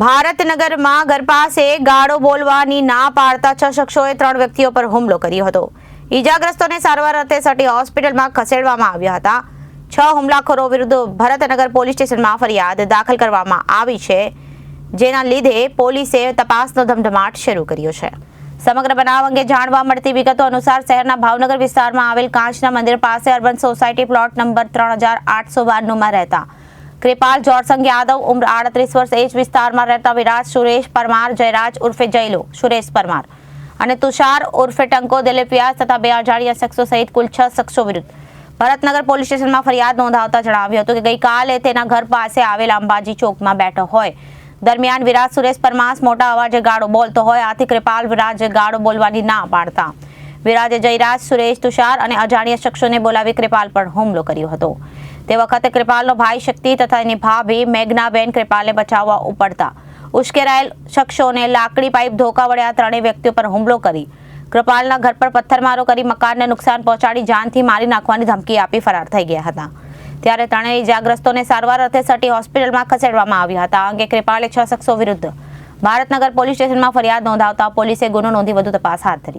ભારતનગરમાં ઘર પાસે ગાળો બોલવાની ના પાડતા છ શખ્સોએ ત્રણ વ્યક્તિઓ પર હુમલો કર્યો હતો. ઈજાગ્રસ્તોને સારવાર અર્થે સટી હોસ્પિટલમાં ખસેડવામાં આવ્યા હતા. છ હુમલાખોરો વિરુદ્ધ ભરતનગર પોલીસ સ્ટેશનમાં ફરિયાદ દાખલ કરવામાં આવી છે. જેના લીધે પોલીસે તપાસનો ધમધમાટ શરૂ કર્યો છે. સમગ્ર બનાવ અંગે જાણવા મળતી વિગતો અનુસાર શહેરના ભાવનગર વિસ્તારમાં આવેલ કાંચના મંદિર પાસે અર્બન સોસાયટી પ્લોટ નંબર ત્રણ હજાર આઠસો બારનુંમાં રહેતા કૃપાલ જોરસંગ યાદવ ઉમ્ર આડત્રીસ વર્ષ એ જ વિસ્તારમાં રહેતા વિરાજ સુરેશ પરમાર, જયરાજ ઉર્ફે જયલો, સુરેશ પરમાર અને તુષાર ઉર્ફે ટંકો, દિલીપ વ્યાસ તથા બે અજાણ્યા શખ્સો સહિત કુલ છ શખ્સો વિરુદ્ધ ભરતનગર પોલીસ સ્ટેશનમાં ફરિયાદ નોંધાવતા જણાવ્યું હતું કે ગઈકાલે તેના ઘર પાસે આવેલ અંબાજી ચોકમાં બેઠો હોય. દરમિયાન વિરાજ સુરેશ પરમાસ મોટા અવાજે ગાળો બોલતો હોય. આથી કૃપાલ વિરાજ ગાળો બોલવાની ના પાડતા વિરાજે જયરાજ, સુરેશ તુષાર અને અજાણ્યા શખ્સોને બોલાવી કૃપાલ પર હુમલો કર્યો હતો. તે વખતે કૃપાલનો ભાઈ શક્તિ તથા એની ભાભી મેઘનાબેન કૃપાલને બચાવવા ઉપડતા ઉશ્કેરાયેલ શખ્સોને લાકડી પાઇપ ધોકા વડે આ ત્રણેય વ્યક્તિઓ પર હુમલો કરી કૃપાલના ઘર પર પથ્થરમારો કરી મકાનને નુકસાન પહોંચાડી જાનથી મારી નાખવાની ધમકી આપી ફરાર થઈ ગયા હતા. ત્યારે ત્રણેય ઇજાગ્રસ્તોને સારવાર અર્થે સટી હોસ્પિટલમાં ખસેડવામાં આવ્યા હતા. અંગે કૃપાલે છ શખ્સો વિરુદ્ધ ભારતનગર પોલીસ સ્ટેશનમાં ફરિયાદ નોંધાવતા પોલીસે ગુનો નોંધી વધુ તપાસ હાથ ધરી